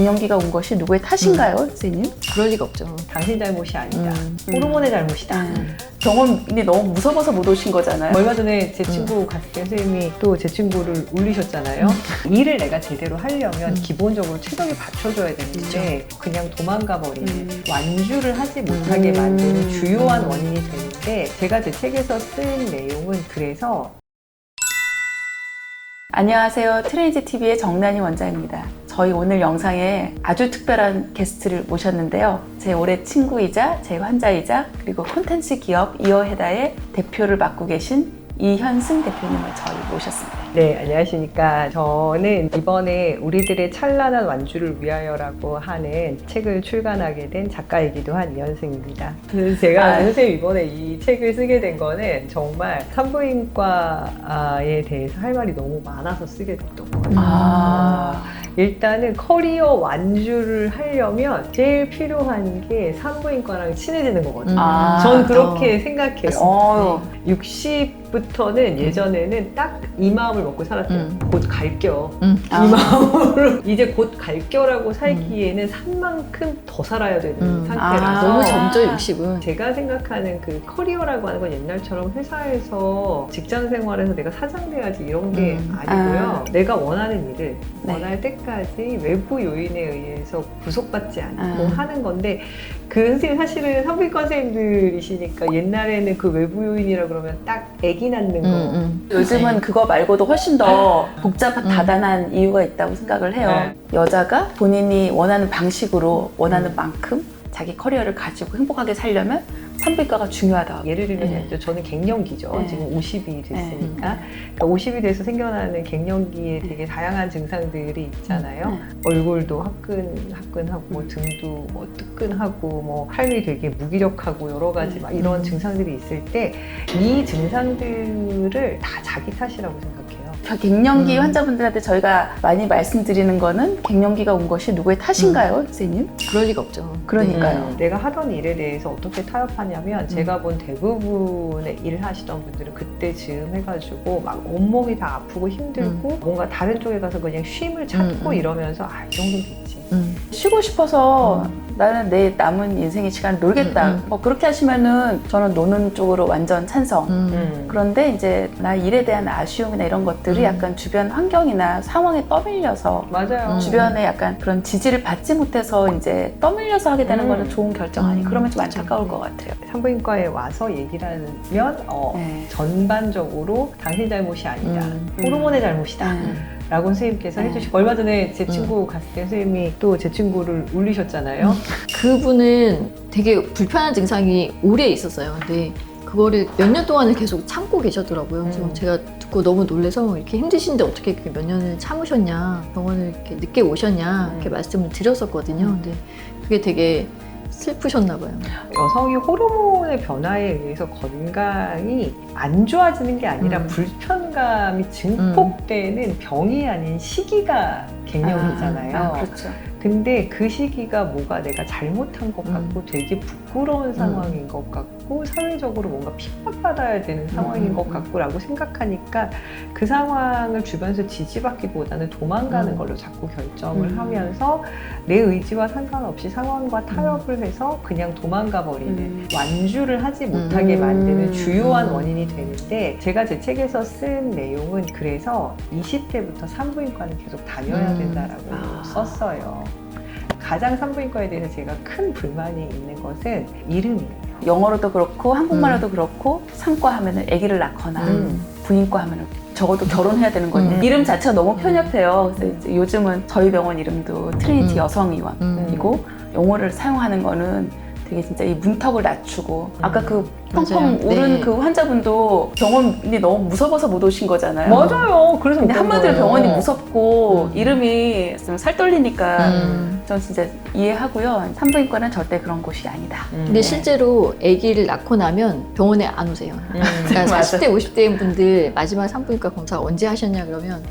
갱년기가 온 것이 누구의 탓인가요, 음. 선생님? 그럴 리가 없죠. 당신 잘못이 아니다. 음. 호르몬의 잘못이다. 음. 병원이 너무 무서워서 못 오신 거잖아요. 얼마 전에 제 친구 갔을 때 선생님이 또 제 친구를 울리셨잖아요. 일을 내가 제대로 하려면 음. 기본적으로 체력이 받쳐줘야 되는데 그냥 도망가 버리는 음. 완주를 하지 못하게 음. 만드는 주요한 음. 원인이 되는데 제가 제 책에서 쓴 내용은 그래서 안녕하세요. 트레이지 TV의 정난이 원장입니다. 저희 오늘 영상에 아주 특별한 게스트를 모셨는데요. 제 올해 친구이자 제 환자이자 그리고 콘텐츠 기업 이어헤다의 대표를 맡고 계신 이현승 대표님을 저희 모셨습니다. 네, 안녕하십니까. 저는 이번에 우리들의 찬란한 완주를 위하여라고 하는 책을 출간하게 된 작가이기도 한 이현승입니다. 그래서 제가 아. 선생님 이번에 이 책을 쓰게 된 거는 정말 산부인과에 대해서 할 말이 너무 많아서 쓰게 됐던 거예요. 아, 일단은 커리어 완주를 하려면 제일 필요한 게 산부인과랑 친해지는 거거든요. 아, 전 그렇게 생각해요. 어휴. 60 부터는 예전에는 딱 이 마음을 먹고 살았어요. 음. 곧 갈겨. 음. 아. 이 마음으로 이제 곧 갈겨라고 살기에는 산 만큼 더 살아야 되는 음. 상태라서 아. 너무 젊죠, 60은. 제가 생각하는 그 커리어라고 하는 건 옛날처럼 회사에서 직장 생활에서 내가 사장 돼야지 이런 게 음. 아니고요. 아. 내가 원하는 일을 네. 원할 때까지 외부 요인에 의해서 구속받지 않고 아. 하는 건데 그 선생님 사실은 산부인과 선생님들이시니까 옛날에는 그 외부 요인이라 그러면 딱 아기 낳는 거 음, 음. 요즘은 그거 말고도 훨씬 더 복잡 음. 다단한 이유가 있다고 생각을 해요. 네. 여자가 본인이 원하는 방식으로 원하는 음. 만큼 자기 커리어를 가지고 행복하게 살려면 산부인과가 중요하다. 예를 들면 네. 저는 갱년기죠. 네. 지금 50이 됐으니까 네. 그러니까 50이 돼서 생겨나는 갱년기에 되게 다양한 증상들이 있잖아요. 네. 얼굴도 화끈 화끈하고 등도 뭐 뜨끈하고 뭐 삶이 되게 무기력하고 여러 가지 막 이런 음. 증상들이 있을 때 이 증상들을 다 자기 탓이라고 생각해요. 저 갱년기 음. 환자분들한테 저희가 많이 말씀드리는 거는 갱년기가 온 것이 누구의 탓인가요, 선생님? 그럴 리가 없죠. 그러니까요. 음, 내가 하던 일에 대해서 어떻게 타협하냐면 제가 본 대부분의 일을 하시던 분들은 그때 즈음 해가지고 막 온몸이 다 아프고 힘들고 뭔가 다른 쪽에 가서 그냥 쉼을 찾고 음, 음. 이러면서 아 이 정도면 됐지. 음. 쉬고 싶어서 나는 내 남은 인생의 시간을 놀겠다. 음, 음. 뭐 그렇게 하시면은 저는 노는 쪽으로 완전 찬성. 음. 음. 그런데 이제 나 일에 대한 아쉬움이나 이런 것들이 음. 약간 주변 환경이나 상황에 떠밀려서 맞아요. 음. 주변에 약간 그런 지지를 받지 못해서 이제 떠밀려서 하게 되는 음. 거는 좋은 결정 아니 음. 그러면 좀. 안타까울 것 같아요. 산부인과에 와서 얘기를 하면 어, 네. 전반적으로 당신 잘못이 아니다. 음. 호르몬의 잘못이다. 음. 라고 선생님께서 네. 해주시고 얼마 전에 제 음. 친구 갔을 때 선생님이 또 제 친구를 울리셨잖아요. 그분은 되게 불편한 증상이 오래 있었어요. 근데 그거를 몇 년 동안을 계속 참고 계셨더라고요. 그래서 음. 제가 듣고 너무 놀래서 이렇게 힘드신데 어떻게 이렇게 몇 년을 참으셨냐, 병원을 이렇게 늦게 오셨냐, 이렇게 음. 말씀을 드렸었거든요. 음. 근데 그게 되게 슬프셨나 봐요. 여성이 호르몬의 변화에 의해서 건강이 안 좋아지는 게 아니라 음. 불편 감이 증폭되는 병이 아닌 시기가 갱년기잖아요. 아, 그렇죠. 근데 그 시기가 뭐가 내가 잘못한 것 음. 같고 되게 부 끄러운 상황인 것 같고 사회적으로 뭔가 핍박받아야 되는 상황인 음, 것 음. 같고라고 생각하니까 그 상황을 주변에서 지지받기보다는 도망가는 음. 걸로 자꾸 결정을 음. 하면서 내 의지와 상관없이 상황과 타협을 해서 그냥 도망가 버리는 음. 완주를 하지 못하게 음. 만드는 주요한 음. 원인이 되는데 제가 제 책에서 쓴 내용은 그래서 20대부터 산부인과는 계속 다녀야 음. 된다라고 아. 썼어요. 가장 산부인과에 대해서 제가 큰 불만이 있는 것은 이름이에요. 영어로도 그렇고 한국말로도 그렇고 상과 하면은 아기를 낳거나 음. 분인과 하면은 적어도 결혼해야 되는 건데 음. 이름 자체가 너무 편협해요. 그래서 이제 요즘은 저희 병원 이름도 트리니티 음. 여성의원이고 음. 용어를 사용하는 거는 되게 진짜 이 문턱을 낮추고 아까 그 펑펑 맞아요. 울은 네. 그 환자분도 병원이 너무 무서워서 못 오신 거잖아요. 맞아요. 그래서 근데 못 한마디로. 병원이 무섭고 음. 이름이 좀 살 떨리니까 음. 전 진짜 이해하고요. 산부인과는 절대 그런 곳이 아니다. 음. 근데 실제로 아기를 낳고 나면 병원에 안 오세요. 음. 그러니까 맞아. 40대, 50대인 분들 마지막 산부인과 검사 언제 하셨냐 그러면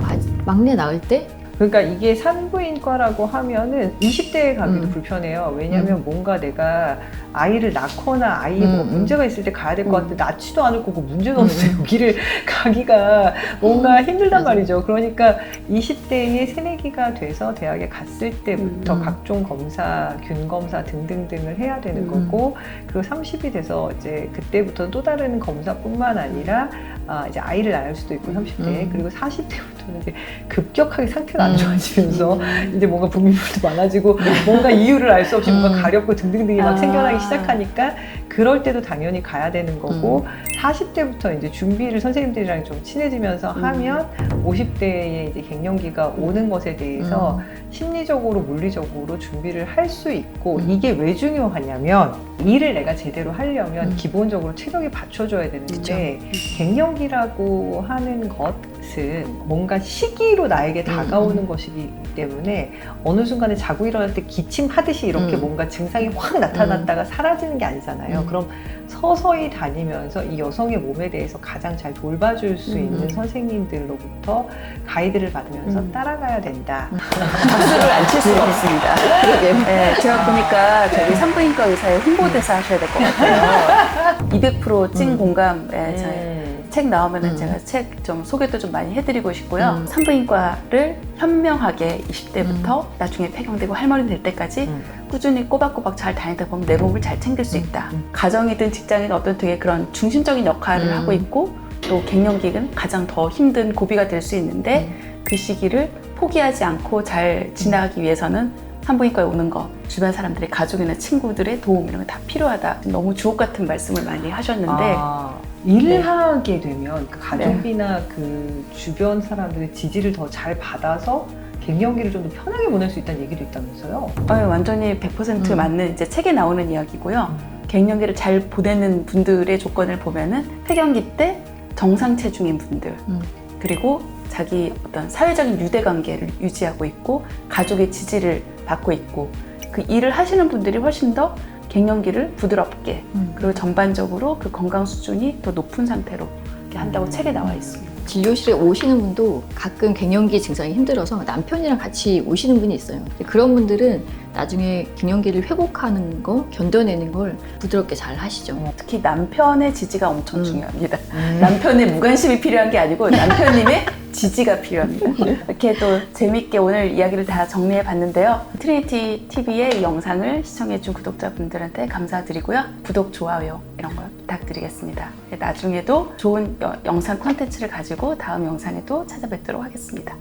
마- 막내 낳을 때 그러니까 이게 산부인과라고 하면은 20대에 가기도 음. 불편해요. 왜냐하면 뭔가 내가 아이를 낳거나 아이에 뭐 음, 음. 문제가 있을 때 가야 될것 음. 같은데 낳지도 않을 거고 문제도 없는데 음, 음. 여기를 가기가 뭔가 힘들단 맞아. 말이죠. 그러니까 20대에 새내기가 돼서 대학에 갔을 때부터 음. 각종 검사, 균 검사 등등등을 해야 되는 음. 거고 그리고 30이 돼서 이제 그때부터 또 다른 검사뿐만 아니라 아, 이제 아이를 낳을 수도 있고 30대 음. 그리고 40대부터는 이제 급격하게 상태가 안 음. 좋아지면서 이제 뭔가 분비물도 많아지고 뭔가 이유를 알 수 없이 뭔가 음. 가렵고 등등등이 막 아. 생겨나기 시작하니까 그럴 때도 당연히 가야 되는 거고 40대부터 이제 준비를 선생님들이랑 좀 친해지면서 음. 하면 50대에 이제 갱년기가 오는 것에 대해서 음. 심리적으로 물리적으로 준비를 할 수 있고 음. 이게 왜 중요하냐면 일을 내가 제대로 하려면 음. 기본적으로 체력이 받쳐줘야 되는데 갱년기라고 하는 것은 뭔가 시기로 나에게 다가오는 음. 것이기 때문에 어느 순간에 자고 일어날 때 기침하듯이 이렇게 음. 뭔가 증상이 확 나타났다가 사라지는 게 아니잖아요. 음. 그럼 서서히 다니면서 이 여성의 몸에 대해서 가장 잘 돌봐줄 수 음. 있는 선생님들로부터 가이드를 받으면서 음. 따라가야 된다. 박수를 안 칠 수가 없습니다. 그러게. 네, 제가 보니까 저기 산부인과 의사의 홍보대사 하셔야 될 것 같아요. 200%찐 음. 공감. 네, 저희 음. 책 나오면은 음. 제가 책 좀 소개도 좀 많이 해드리고 싶고요. 음. 산부인과를 현명하게 20대부터 나중에 폐경되고 할머니 될 때까지 음. 꾸준히 꼬박꼬박 잘 다니다 보면 내 몸을 잘 챙길 수 음. 있다. 음. 가정이든 직장이든 어떤 되게 그런 중심적인 역할을 음. 하고 있고 또 갱년기는 가장 더 힘든 고비가 될 수 있는데 그 시기를 포기하지 않고 잘 지나가기 위해서는 산부인과에 오는 것, 주변 사람들의 가족이나 친구들의 도움 이런 거다 필요하다. 너무 주옥 같은 말씀을 많이 하셨는데 아, 일을 네. 하게 되면 그 가족이나 그 주변 사람들의 지지를 더 잘 받아서 갱년기를 좀 더 편하게 보낼 수 있다는 얘기도 있다면서요? 어, 완전히 100% 음. 맞는 이제 책에 나오는 이야기고요. 갱년기를 잘 보내는 분들의 조건을 보면은 폐경기 때 정상 체중인 분들 음. 그리고 자기 어떤 사회적인 유대 관계를 유지하고 있고 가족의 지지를 받고 있고 그 일을 하시는 분들이 훨씬 더 갱년기를 부드럽게 음. 그리고 전반적으로 그 건강 수준이 더 높은 상태로 이렇게 한다고 음. 책에 나와 있습니다. 진료실에 오시는 분도 가끔 갱년기 증상이 힘들어서 남편이랑 같이 오시는 분이 있어요. 그런 분들은 나중에 갱년기를 회복하는 거, 견뎌내는 걸 부드럽게 잘 하시죠. 특히 남편의 지지가 엄청 음. 중요합니다. 음. 남편의 무관심이 필요한 게 아니고 남편님의 지지가 필요합니다. 이렇게 또 재밌게 오늘 이야기를 다 정리해 봤는데요. 트리니티 TV의 영상을 시청해 준 구독자분들한테 감사드리고요. 구독, 좋아요 이런 걸 부탁드리겠습니다. 나중에도 좋은 여- 영상 콘텐츠를 가지고 다음 영상에도 찾아뵙도록 하겠습니다.